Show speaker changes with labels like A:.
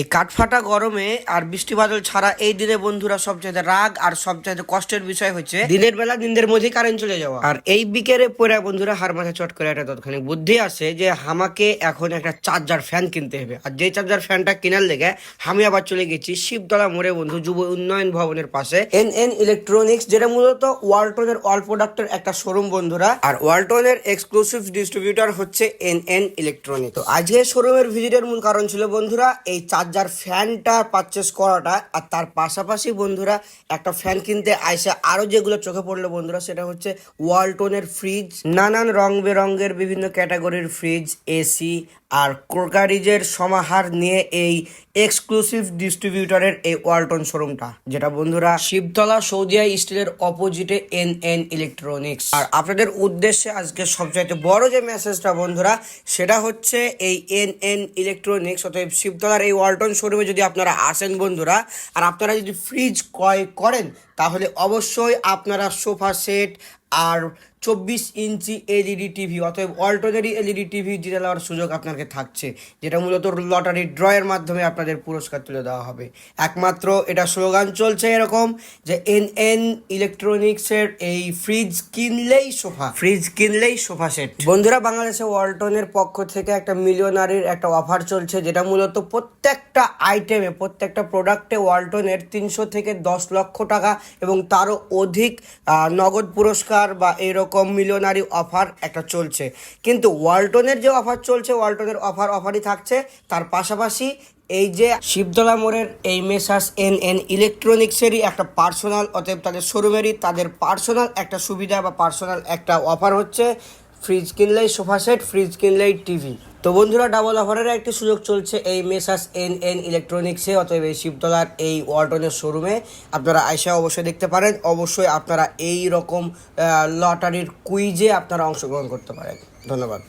A: এই কাঠফাটা গরমে আর বৃষ্টি বাদল ছাড়া এই দিনে বন্ধুরা সবচাইতে রাগ আর সবচাইতে কষ্টের বিষয় হচ্ছে দিনের বেলা দিনের মধ্যে কারেন্ট চলে যাওয়া। আর এই বিকেলে পরে বন্ধুরা হার মাথায় চট করে একটা তৎক্ষণিক বুদ্ধি আছে যে আমাকে এখন একটা চার্জার ফ্যান কিনতে হবে। আর যে চার্জার ফ্যানটা কেনার লেগে আমি আবার চলে গেছি শিবতলা মোড়ে বন্ধু, যুব উন্নয়ন ভবনের পাশে। এন এন ইলেকট্রনিক্স যেটা মূলত ওয়ালটনের অল প্রোডাক্টের একটা শোরুম বন্ধুরা। আর ওয়ালটনের এক্সক্লুসিভ ডিস্ট্রিবিউটর হচ্ছে এন এন ইলেকট্রনিক্স আজকে শোরুমের ভিজিটের মূল কারণ ছিল বন্ধুরা, এই চার্জার ফ্যানটা পারচেস করাটা, আর তার পাশাপাশি বন্ধুরা একটা ফ্যান কিনতে আইসে আরও যেগুলো চোখে পড়ল বন্ধুরা, সেটা হচ্ছে ওয়ালটনের ফ্রিজ নানান রং বেরঙের বিভিন্ন ক্যাটাগরির ফ্রিজ এসি আর ক্রোকারিজের সমাহার নিয়ে এই এক্সক্লুসিভ ডিস্ট্রিবিউটরের এই ওয়ালটন শোরুমটা যেটা বন্ধুরা শিবতলা সৌদিয়া স্টিলের অপোজিটে এন এন ইলেকট্রনিক্স আর আপনাদের উদ্দেশ্যে আজকে সবচাইতে বড় যে মেসেজটা বন্ধুরা, সেটা হচ্ছে এই এন এন ইলেকট্রনিক্স অতএব শিবতলার এই ওয়ালটন শোরুমে যদি আপনারা আসেন বন্ধুরা, আর আপনারা যদি ফ্রিজ ক্রয় করেন, তাহলে অবশ্যই আপনারা সোফা সেট আর চব্বিশ ইঞ্চি এলইডি টিভি অতএব অল্টারনেরি এলইডি টিভি জিতে নেওয়ার সুযোগ আপনাকে থাকছে যেটা মূলত লটারি ড্রয়ের মাধ্যমে আপনাদের পুরস্কার তুলে দেওয়া হবে। একমাত্র এটা স্লোগান চলছে এরকম যে এন এন ইলেকট্রনিক্সের এই ফ্রিজ কিনলেই সোফা। ফ্রিজ কিনলেই সোফা সেট। বন্ধুরা বাংলাদেশে ওয়ালটনের পক্ষ থেকে একটা মিলিয়নারির একটা অফার চলছে যেটা মূলত প্রত্যেকটা আইটেমে প্রত্যেকটা প্রোডাক্টে ওয়ালটনের তিনশো থেকে দশ লক্ষ টাকা এবং তারও অধিক নগদ পুরস্কার বা এরকম মিলিয়নারি অফার একটা চলছে। কিন্তু ওয়ালটনের যে অফার চলছে, ওয়ালটনের অফার অফারই থাকছে। তার পাশাপাশি এই যে শিবদলা মোড়ের এই মেসাস এন এন ইলেকট্রনিক্সেরই একটা পার্সোনাল, অতএব তাদের শোরুমেরই তাদের পার্সোনাল একটা সুবিধা বা পার্সোনাল একটা অফার হচ্ছে। ফ্রিজ কিনলেই সোফা সেট, ফ্রিজ কিনলেই টিভি। তো বন্ধুরা ডাবল অফারের একটি সুযোগ চলছে এই মেসাস এন এন ইলেকট্রনিক্সে অতএব এই শিবতলার এই ওয়ার্ডনের শোরুমে আপনারা আইসা অবশ্যই দেখতে পারেন। অবশ্যই আপনারা এই রকম লটারির কুইজে আপনারা অংশগ্রহণ করতে পারেন। ধন্যবাদ।